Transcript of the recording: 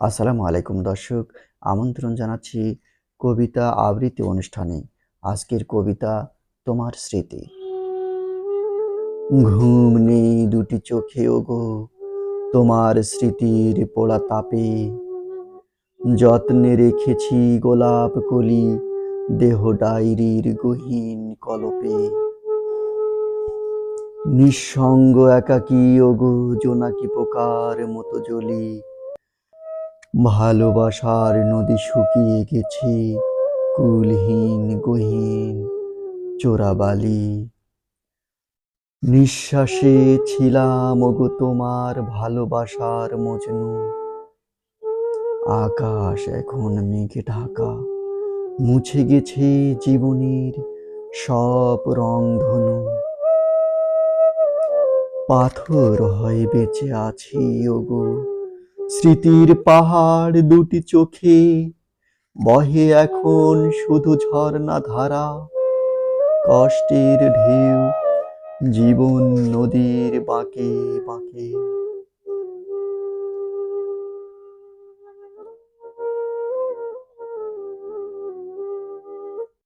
আসসালামু আলাইকুম দর্শক, আমন্ত্রণ জানাচ্ছি কবিতা আবৃত্তি অনুষ্ঠানে। আজকের কবিতা তোমার স্মৃতি। ঘুম নেই দুটি চোখে, ওগো, তোমার স্মৃতির পোড়া তাপে। যত্নে রেখেছি গোলাপ কলি, দেহ ডায়েরির গহীন কলপে। নিঃসঙ্গ একাকী, ওগো, জোনাকি পোকার মতো জ্বলি। ভালোবাসার নদী শুকিয়ে গেছে, কুলহীন গহীন চোরাবালি। নিঃশ্বাসে ছিলাম ওগো তোমার ভালোবাসার মজনু। আকাশ এখন মেঘে ঢাকা, মুছে গেছে জীবনের সব রংধনু। পাথর হয়ে বেঁচে আছি ওগো স্মৃতির পাহাড় দুটি চোখে বহে এখন শুধু ঝর্ণা ধারা। কষ্টের ঢেউ, জীবন নদীর বাঁকে বাঁকে।